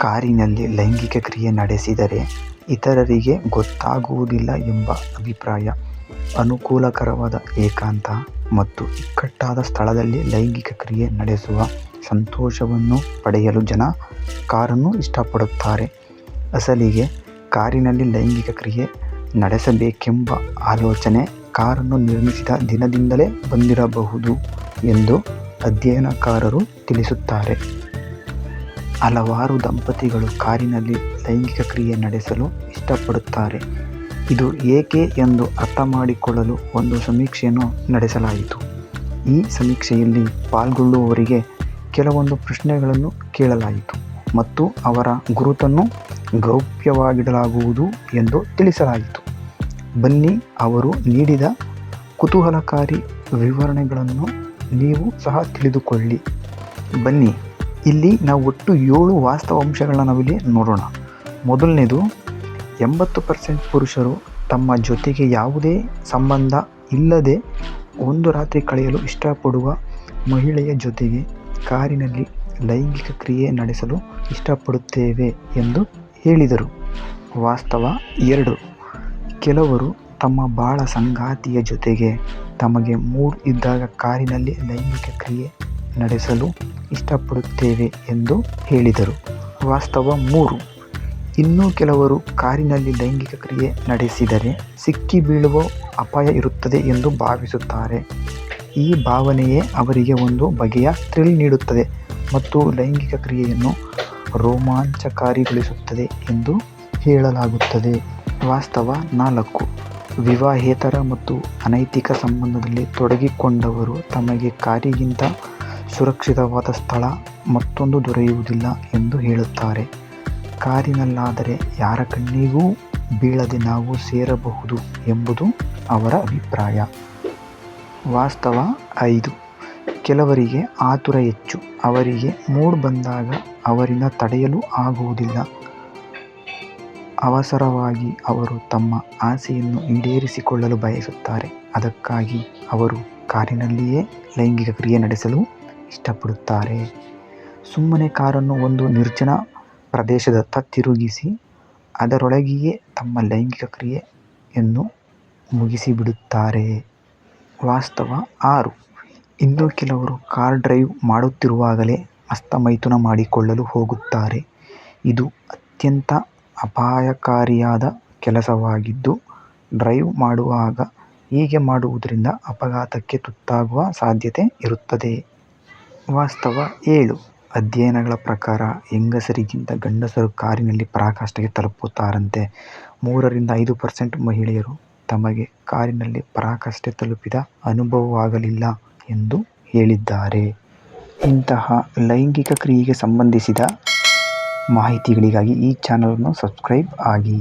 ಕಾರಿನಲ್ಲಿ ಲೈಂಗಿಕ ಕ್ರಿಯೆ ನಡೆಸಿದರೆ ಇತರರಿಗೆ ಗೊತ್ತಾಗುವುದಿಲ್ಲ ಎಂಬ ಅಭಿಪ್ರಾಯ. ಅನುಕೂಲಕರವಾದ ಏಕಾಂತ ಮತ್ತು ಇಕ್ಕಟ್ಟಾದ ಸ್ಥಳದಲ್ಲಿ ಲೈಂಗಿಕ ಕ್ರಿಯೆ ನಡೆಸುವ ಸಂತೋಷವನ್ನು ಪಡೆಯಲು ಜನ ಕಾರನ್ನು ಇಷ್ಟಪಡುತ್ತಾರೆ. ಅಸಲಿಗೆ ಕಾರಿನಲ್ಲಿ ಲೈಂಗಿಕ ಕ್ರಿಯೆ ನಡೆಸಬೇಕೆಂಬ ಆಲೋಚನೆ ಕಾರನ್ನು ನಿರ್ಮಿಸಿದ ದಿನದಿಂದಲೇ ಬಂದಿರಬಹುದು ಎಂದು ಅಧ್ಯಯನಕಾರರು ತಿಳಿಸುತ್ತಾರೆ. ಹಲವಾರು ದಂಪತಿಗಳು ಕಾರಿನಲ್ಲಿ ಲೈಂಗಿಕ ಕ್ರಿಯೆ ನಡೆಸಲು ಇಷ್ಟಪಡುತ್ತಾರೆ. ಇದು ಏಕೆ ಎಂದು ಅರ್ಥಮಾಡಿಕೊಳ್ಳಲು ಒಂದು ಸಮೀಕ್ಷೆಯನ್ನು ನಡೆಸಲಾಯಿತು. ಈ ಸಮೀಕ್ಷೆಯಲ್ಲಿ ಪಾಲ್ಗೊಳ್ಳುವವರಿಗೆ ಕೆಲವೊಂದು ಪ್ರಶ್ನೆಗಳನ್ನು ಕೇಳಲಾಯಿತು ಮತ್ತು ಅವರ ಗುರುತನ್ನು ಗೌಪ್ಯವಾಗಿಡಲಾಗುವುದು ಎಂದು ತಿಳಿಸಲಾಯಿತು. ಬನ್ನಿ, ಅವರು ನೀಡಿದ ಕುತೂಹಲಕಾರಿ ವಿವರಣೆಗಳನ್ನು ನೀವು ಸಹ ತಿಳಿದುಕೊಳ್ಳಿ. ಬನ್ನಿ ಇಲ್ಲಿ ನಾವು ಒಟ್ಟು ಏಳು ವಾಸ್ತವಾಂಶಗಳನ್ನ ನಾವಿಲ್ಲಿ ನೋಡೋಣ. ಮೊದಲನೇದು, ಎಂಬತ್ತು ಪರ್ಸೆಂಟ್ ಪುರುಷರು ತಮ್ಮ ಜೊತೆಗೆ ಯಾವುದೇ ಸಂಬಂಧ ಇಲ್ಲದೆ ಒಂದು ರಾತ್ರಿ ಕಳೆಯಲು ಇಷ್ಟಪಡುವ ಮಹಿಳೆಯ ಜೊತೆಗೆ ಕಾರಿನಲ್ಲಿ ಲೈಂಗಿಕ ಕ್ರಿಯೆ ನಡೆಸಲು ಇಷ್ಟಪಡುತ್ತೇವೆ ಎಂದು ಹೇಳಿದರು. ವಾಸ್ತವ ಎರಡು, ಕೆಲವರು ತಮ್ಮ ಬಾಳ ಸಂಗಾತಿಯ ಜೊತೆಗೆ ತಮಗೆ ಮೂಡ್ ಇದ್ದಾಗ ಕಾರಿನಲ್ಲಿ ಲೈಂಗಿಕ ಕ್ರಿಯೆ ನಡೆಸಲು ಇಷ್ಟಪಡುತ್ತೇವೆ ಎಂದು ಹೇಳಿದರು. ವಾಸ್ತವ ಮೂರು ಇನ್ನೂ ಕೆಲವರು ಕಾರಿನಲ್ಲಿ ಲೈಂಗಿಕ ಕ್ರಿಯೆ ನಡೆಸಿದರೆ ಸಿಕ್ಕಿ ಬೀಳುವ ಅಪಾಯ ಇರುತ್ತದೆ ಎಂದು ಭಾವಿಸುತ್ತಾರೆ. ಈ ಭಾವನೆಯೇ ಅವರಿಗೆ ಒಂದು ಬಗೆಯ ಥ್ರಿಲ್ ನೀಡುತ್ತದೆ ಮತ್ತು ಲೈಂಗಿಕ ಕ್ರಿಯೆಯನ್ನು ರೋಮಾಂಚಕಾರಿಗೊಳಿಸುತ್ತದೆ ಎಂದು ಹೇಳಲಾಗುತ್ತದೆ. ವಾಸ್ತವ ನಾಲ್ಕು ವಿವಾಹೇತರ ಮತ್ತು ಅನೈತಿಕ ಸಂಬಂಧದಲ್ಲಿ ತೊಡಗಿಕೊಂಡವರು ತಮಗೆ ಕಾರಿಗಿಂತ ಸುರಕ್ಷಿತವಾದ ಸ್ಥಳ ಮತ್ತೊಂದು ದೊರೆಯುವುದಿಲ್ಲ ಎಂದು ಹೇಳುತ್ತಾರೆ. ಕಾರಿನಲ್ಲಾದರೆ ಯಾರ ಕಣ್ಣಿಗೂ ಬೀಳದೆ ನಾವು ಸೇರಬಹುದು ಎಂಬುದು ಅವರ ಅಭಿಪ್ರಾಯ. ವಾಸ್ತವ ಐದು ಕೆಲವರಿಗೆ ಆತುರ ಹೆಚ್ಚು. ಅವರಿಗೆ ಮೂಡ್ ಬಂದಾಗ ಅವರಿಂದ ತಡೆಯಲು ಆಗುವುದಿಲ್ಲ. ಅವಸರವಾಗಿ ಅವರು ತಮ್ಮ ಆಸೆಯನ್ನು ಈಡೇರಿಸಿಕೊಳ್ಳಲು ಬಯಸುತ್ತಾರೆ. ಅದಕ್ಕಾಗಿ ಅವರು ಕಾರಿನಲ್ಲಿಯೇ ಲೈಂಗಿಕ ಕ್ರಿಯೆ ನಡೆಸಲು ಇಷ್ಟಪಡುತ್ತಾರೆ. ಸುಮ್ಮನೆ ಕಾರನ್ನು ಒಂದು ನಿರ್ಜನ ಪ್ರದೇಶದತ್ತ ತಿರುಗಿಸಿ, ಅದರೊಳಗೆಯೇ ತಮ್ಮ ಲೈಂಗಿಕ ಕ್ರಿಯೆಯನ್ನು ಮುಗಿಸಿಬಿಡುತ್ತಾರೆ. ವಾಸ್ತವ ಆರು ಇನ್ನು ಕೆಲವರು ಕಾರ್ ಡ್ರೈವ್ ಮಾಡುತ್ತಿರುವಾಗಲೇ ಹಸ್ತಮೈಥುನ ಮಾಡಿಕೊಳ್ಳಲು ಹೋಗುತ್ತಾರೆ. ಇದು ಅತ್ಯಂತ ಅಪಾಯಕಾರಿಯಾದ ಕೆಲಸವಾಗಿದ್ದು, ಡ್ರೈವ್ ಮಾಡುವಾಗ ಹೀಗೆ ಮಾಡುವುದರಿಂದ ಅಪಘಾತಕ್ಕೆ ತುತ್ತಾಗುವ ಸಾಧ್ಯತೆ ಇರುತ್ತದೆ. ವಾಸ್ತವ ಏಳು ಅಧ್ಯಯನಗಳ ಪ್ರಕಾರ ಹೆಂಗಸರಿಗಿಂತ ಗಂಡಸರು ಕಾರಿನಲ್ಲಿ ಪರಾಕಾಷ್ಠೆಗೆ ತಲುಪುತ್ತಾರಂತೆ. ಮೂರರಿಂದ ಐದು ಪರ್ಸೆಂಟ್ ಮಹಿಳೆಯರು ತಮಗೆ ಕಾರಿನಲ್ಲಿ ಪರಾಕಾಷ್ಠೆ ತಲುಪಿದ ಅನುಭವವಾಗಲಿಲ್ಲ ಎಂದು ಹೇಳಿದ್ದಾರೆ. ಇಂತಹ ಲೈಂಗಿಕ ಕ್ರಿಯೆಗೆ ಸಂಬಂಧಿಸಿದ ಮಾಹಿತಿಗಳಿಗಾಗಿ ಈ ಚಾನಲನ್ನು ಸಬ್ಸ್ಕ್ರೈಬ್ ಆಗಿ.